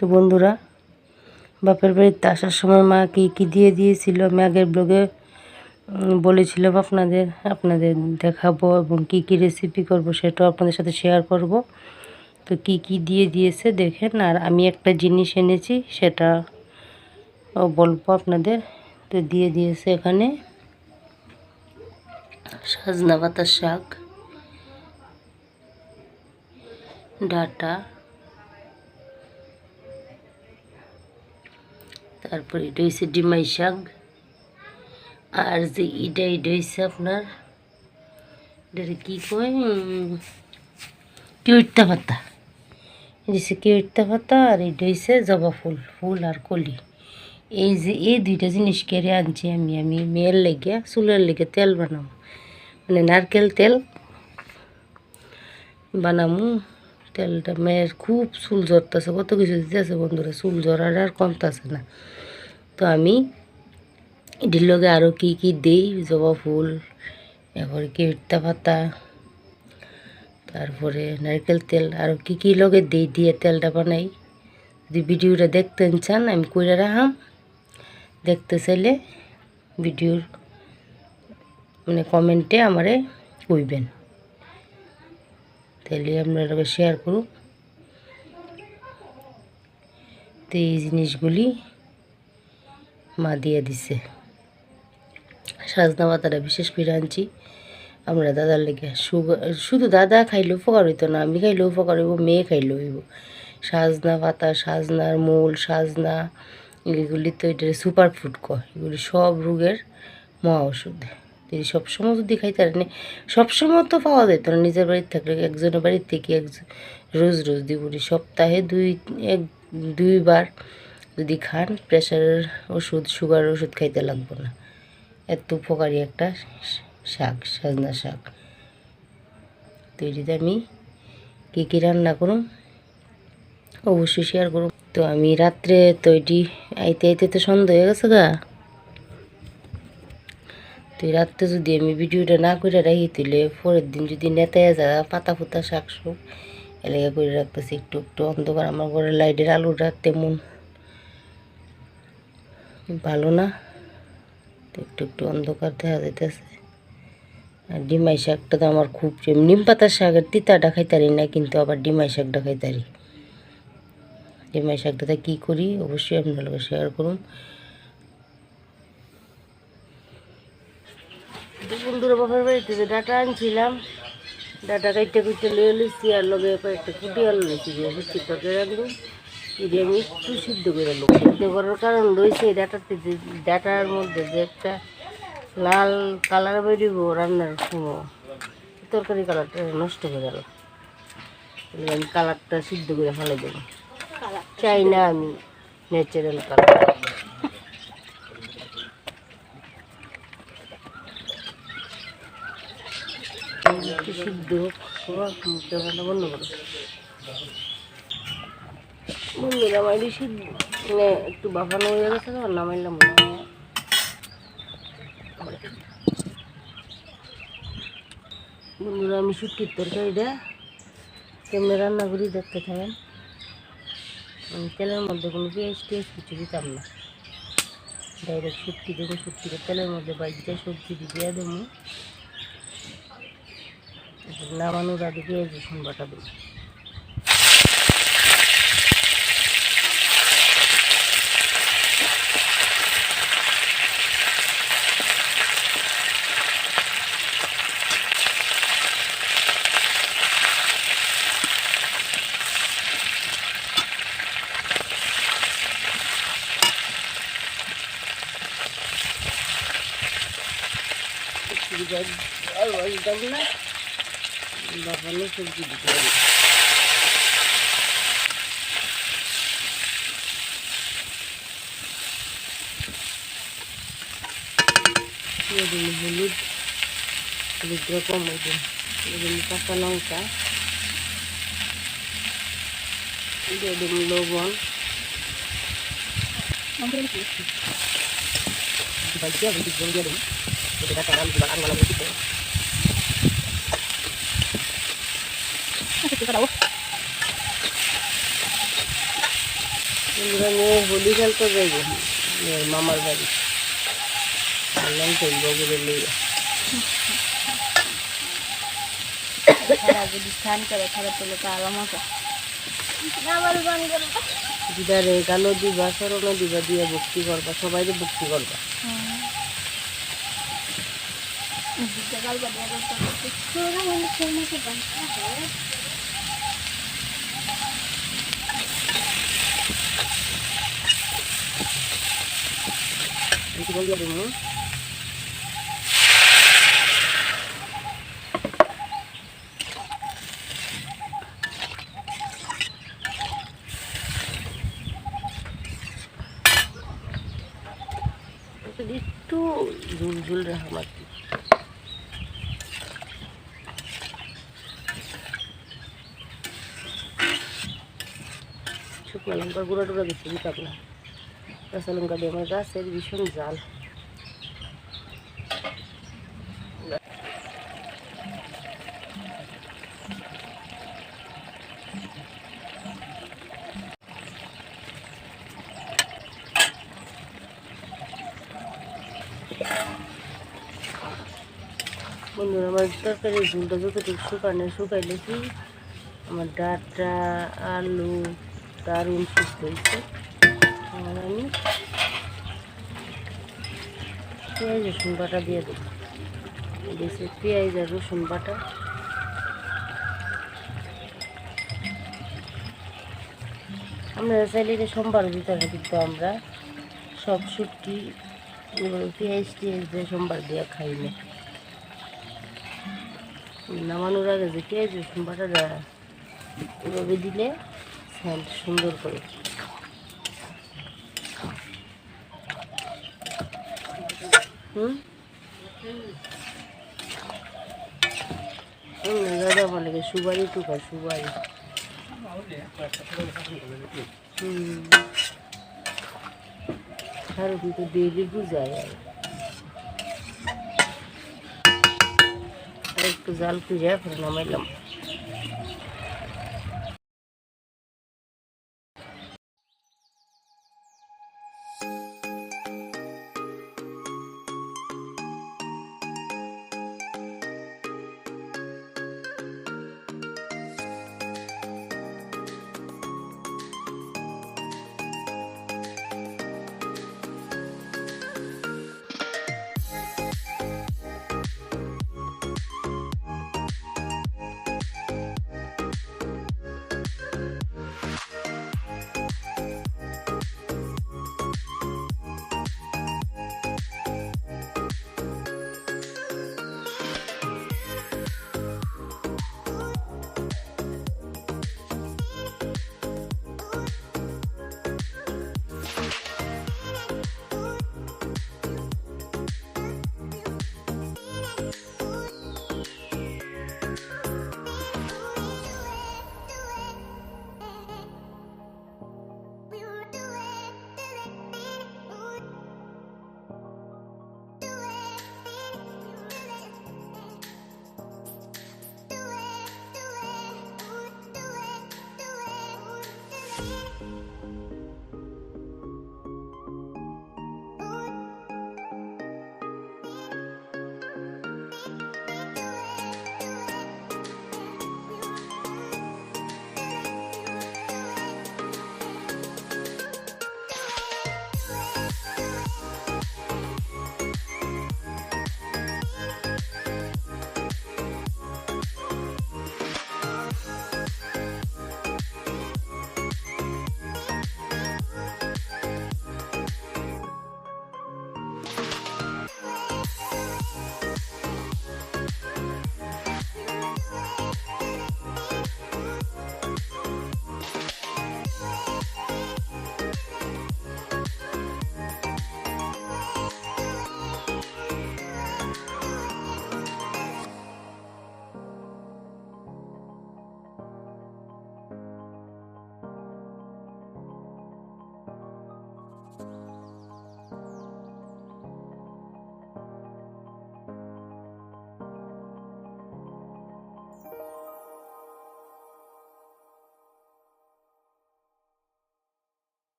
তো বন্ধুরা, বাপের বাড়িতে আসার সময় মা কী কী দিয়ে দিয়েছিল? আমি আগের ব্লগে বলেছিলাম আপনাদের আপনাদের দেখাবো এবং কি কি রেসিপি করব সেটাও আপনাদের সাথে শেয়ার করব। তো কি কি দিয়ে দিয়েছে দেখেন, আর আমি একটা জিনিস এনেছি, সেটা বলব আপনাদের। তো দিয়ে দিয়েছে এখানে সাজনা পাতার শাক, ডাটা তারপরে এটা হয়েছে ডিমাই শাক আর যে এটা এটা হয়েছে আপনার এটাকে কী কয় কিউট্টা পাতা। দিছে কিউট্টা পাতা আর এটা হয়েছে জবা ফুল ফুল আর কলি। এই যে এই দুইটা জিনিস কেড়ে আনছি আমি আমি মেয়ের লেগে, চুলের লেগে তেল বানাবো। মানে নারকেল তেল বানামু তেলটা মেয়ের খুব চুল ঝরতেছে, কত কিছু দিতেছে বন্ধুরা, চুল ঝরার আর কমতেছে না। তো আমি এটির লগে আরও কী কী দিই, জবা ফুল, এরপরে কেউট্টা পাতা, তারপরে নারকেল তেল আরও কী কী লগে দিই, দিয়ে তেলটা বানাই। যদি ভিডিওটা দেখতে চান, আমি কইরা রাখাম। দেখতে চাইলে ভিডিওর মানে কমেন্টে আমারে কইবেন। তাহলে আমরা আপনারা শেয়ার করুন তো এই জিনিসগুলি মা দিয়ে দিছে। সাজনা পাতাটা বিশেষ করে আনছি। আমরা দাদার লেগে শুধু দাদা খাইলে উপকার হইতো না, আমি খাইলে উপকার হইব, মেয়ে খাইলে হইব। সাজনা পাতা, সাজনার মূল, সাজনা, এগুলি তো এটা সুপার ফুড কয়। এগুলি সব রোগের মহা ওষুধ। যদি সবসময় যদি খাইতে পারেন সবসময় তো পাওয়া যেত না নিজের বাড়িতে থাকলে একজনের বাড়ির থেকে একজন রোজ রোজ দিবনি সপ্তাহে দুই এক দুইবার যদি খান প্রেশারের ওষুধ সুগারের ওষুধ খাইতে লাগবো না। এত উপকারী একটা শাক, সাজনা শাক। তো এটিতে আমি কী কী রান্না করুন অবশ্যই শেয়ার করুন তো আমি রাত্রে তো এটি আইতে আইতে তো সন্ধ্যা হয়ে গেছে গা। তো এই রাত্রে যদি আমি ভিডিওটা না করে রাখি তুলে পরের দিন যদি নেতায় যা পাতা ফুতা শাক শুক এলাকা করে রাখতেছি একটু একটু অন্ধকার। আমার ঘরের লাইটের আলোটা তেমন ভালো না। একটু একটু অন্ধকার দেখা যাইতেছে। আর ডিমাই শাকটা তো আমার খুব প্রিয়। নিম পাতার শাকের তিতাটা খাইতারি না, কিন্তু আবার ডিমাই শাকটা খাইতারি। ডিমাই শাকটাতে কী করি, অবশ্যই আপনাদের শেয়ার করুন। বন্ধুরা বাবার বাড়িতে যে ডাটা আনছিলাম ডাটা কাইতে কুইতে লয়ে লইছি আর লগে একটা কুটি আলু লইছি যে হচ্ছে তরকারি রাখব এটি আমি একটু সিদ্ধ করে নেব। সিদ্ধ করার কারণ রয়েছে এই ডাটাতে যে ডাটার মধ্যে যে একটা লাল কালার বেরিব রান্নার সময়। তরকারি কালারটা নষ্ট করে গেল। আমি কালারটা সিদ্ধ করে ফেলে দেবো। চাই না আমি ন্যাচারাল কালার। একটু সিদ্ধ মুখটা বন্ধ করো। বন্ধুরা আমার সিদ্ধ মানে একটু বাফানো হয়ে গেছে তো নামাইলাম। বন্ধুরা, আমি শুটকির তরকারিটা কেমনে রান্না করি দেখতে থাকেন। তেলের মধ্যে কোনো পেঁয়াজ টেয়াজ কিছু দিতাম না। ডাইরেক্ট শুটকি দেবো, শুটকিটা তেলের মধ্যে বাইকটা সবজি দিয়ে দেবো। নামানোর আগে পেঁয়াজ রসুন বাটা দেবো একদম না। বাপানো সবজি দিতে হবে দিয়ে দিন হলুদ হলুদটা কম হইবে দিয়ে দিন কাঁচা লঙ্কা দিয়ে দিন লবণ বাজিয়া বুঝি জল দিয়ে দিন এটা টাকা আলু আলু আলু দিতে বন্ধুরা মেয়ে হোলি খেলতে যাইব মেয়ের মামার বাড়ি। বললাম চলবো ঘুরে লইয়া দিদারে গালো। দিবা দিবা দিয়ে ভক্তি করবা সবাই ভক্তি করবা। মনে হয় কি বলব তুমি একটু ঝুল ঝুল রাখা মাটি শুকনো লঙ্কার গুঁড়া টুড়া দিতাম না কাঁচা লঙ্কা আমার গাছের ভীষণ জাল বন্ধুরা, আমার তরকারির ঝুলটা যতটুকু শুকানো শুকাইলে কি, আমার ডাটা, আলু, দারুণ সুস্থ হয়েছে আর আমি পেঁয়াজ রসুন বাটা দিয়ে দেবো। দিয়েছি পেঁয়াজ আর রসুন বাটা। আমরা চাইলে যে সোমবার ভিতরে কিন্তু আমরা সব শুটকি পেঁয়াজ টিয়াজ দিয়ে সোমবার দিয়ে খাই না। নামানোর আগে যে পেঁয়াজ রসুন বাটা দেয় এভাবে দিলে সুন্দর করে। দাদা বলে কি সুপারি টুকা হুম। আর কিন্তু ডেলি বুঝায় আর। একটু জাল খুঁজে নামাইলাম। Música